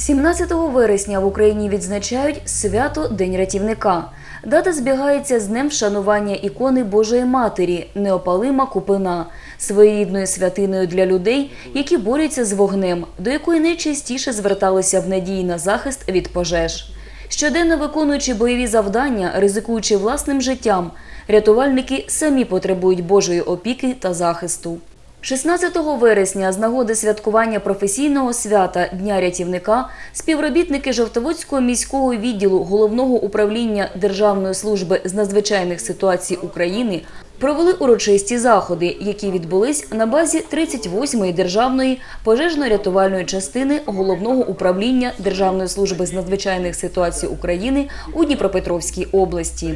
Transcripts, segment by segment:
17 вересня в Україні відзначають свято День рятівника. Дата збігається з днем вшанування ікони Божої Матері Неопалима Купина, своєрідною святиною для людей, які борються з вогнем, до якої найчастіше зверталися в надії на захист від пожеж. Щоденно виконуючи бойові завдання, ризикуючи власним життям, рятувальники самі потребують Божої опіки та захисту. 16 вересня з нагоди святкування професійного свята Дня рятівника співробітники Жовтоводського міського відділу Головного управління Державної служби з надзвичайних ситуацій України провели урочисті заходи, які відбулись на базі 38-ї державної пожежно-рятувальної частини Головного управління Державної служби з надзвичайних ситуацій України у Дніпропетровській області.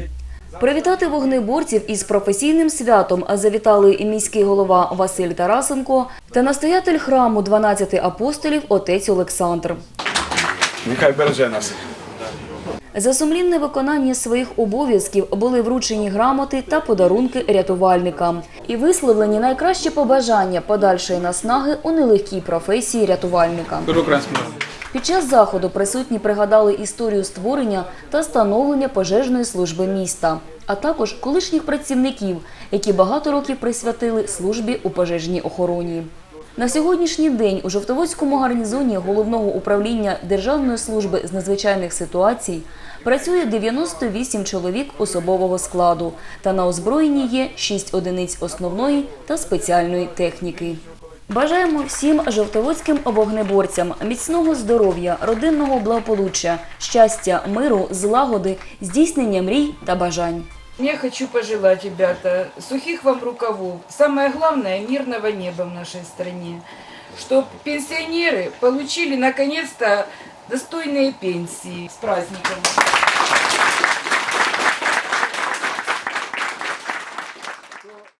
Привітати вогнеборців із професійним святом завітали і міський голова Василь Тарасенко та настоятель храму 12 апостолів отець Олександр. Нехай береже нас. За сумлінне виконання своїх обов'язків були вручені грамоти та подарунки рятувальникам і висловлені найкращі побажання подальшої наснаги у нелегкій професії рятувальника. Під час заходу присутні пригадали історію створення та становлення пожежної служби міста, а також колишніх працівників, які багато років присвятили службі у пожежній охороні. На сьогоднішній день у Жовтоводському гарнізоні головного управління Державної служби з надзвичайних ситуацій працює 98 чоловік особового складу та на озброєнні є 6 одиниць основної та спеціальної техніки. Бажаємо всім жовтоводським вогнеборцям міцного здоров'я, родинного благополуччя, щастя, миру, злагоди, здійснення мрій та бажань. Я хочу пожелать, ребята, сухих вам рукавов. Самое главное, мирного неба в нашей стране. Чтобы пенсионеры получили наконец-то достойные пенсии. С праздником!